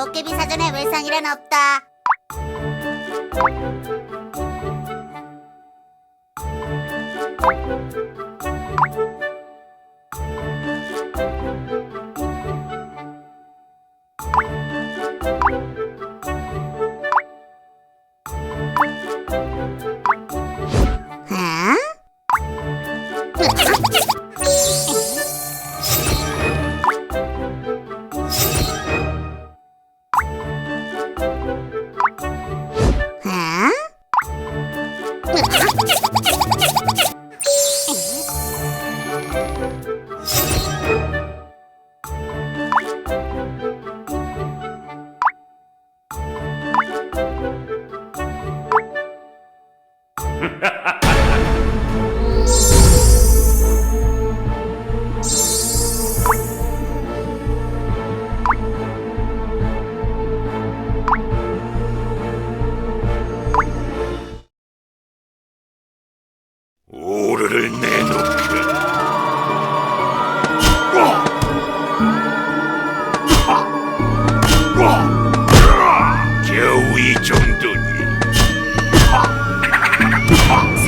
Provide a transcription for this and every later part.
도깨비 사전에 외상이란 없다. 오르를 내놓게.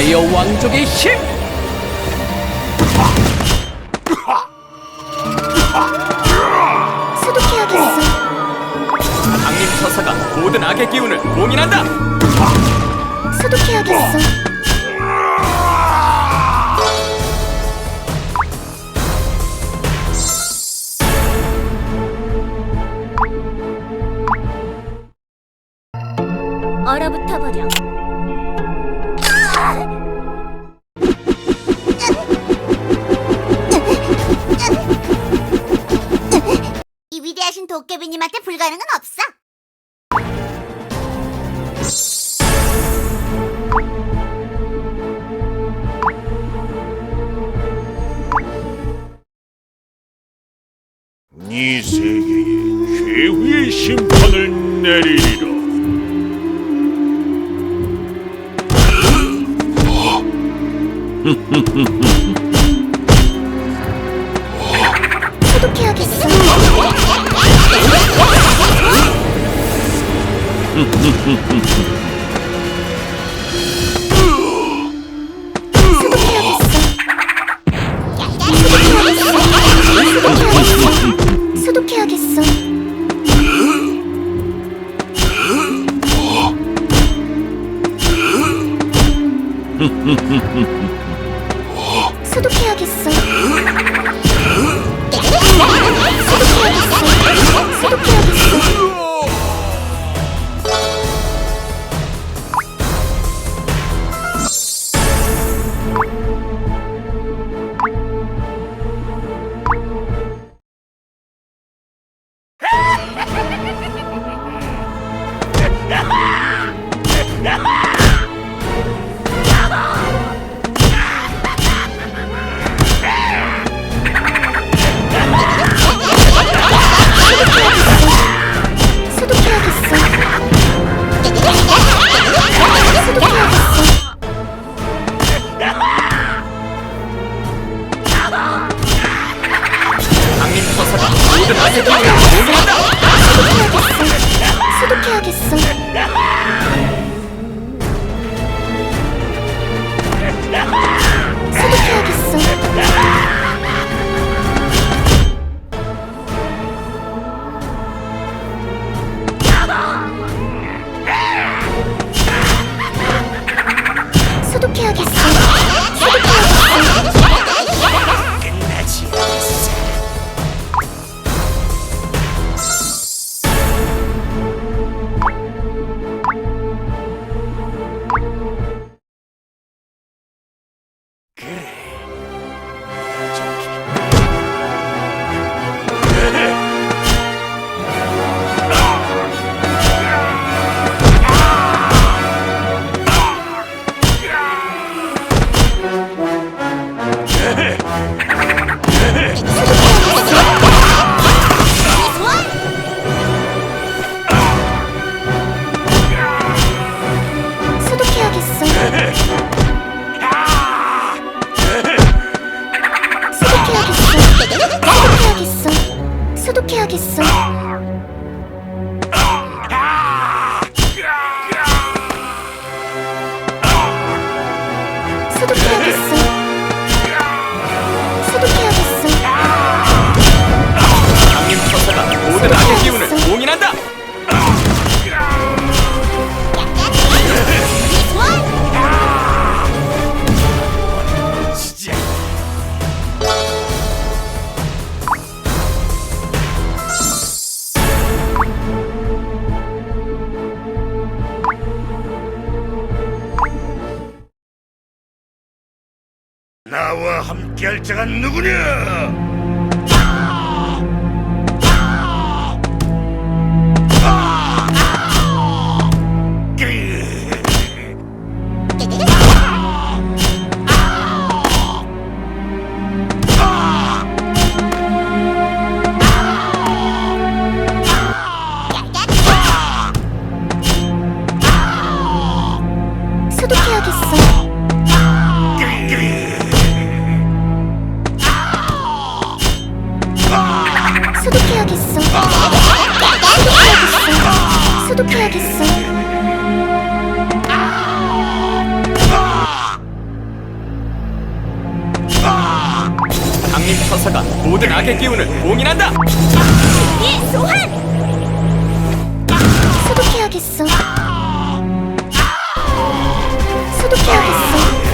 뱀파이어 왕족의 힘! 소독해야겠어. 강림 서사가 모든 악의 기운을 봉인한다! 소독해야겠어. 얼어붙어 버려. 도깨비님한테 불가능은 없어. 네 세계에 최후의 심판을 내리리라. 소독해야겠어. 소독해야겠어. 소독해야겠어. 소독해야겠어. 소독해야겠어. 소독해야겠어. 모든 악의 기운을 봉인한다. 나와 함께 할 자가 누구냐? 소독해야겠어. 소독해야겠어. 소독해야겠어. 강림 처사가 모든 악의 기운을 봉인한다. 예, 소환! 소독해야겠어. 소독해야겠어.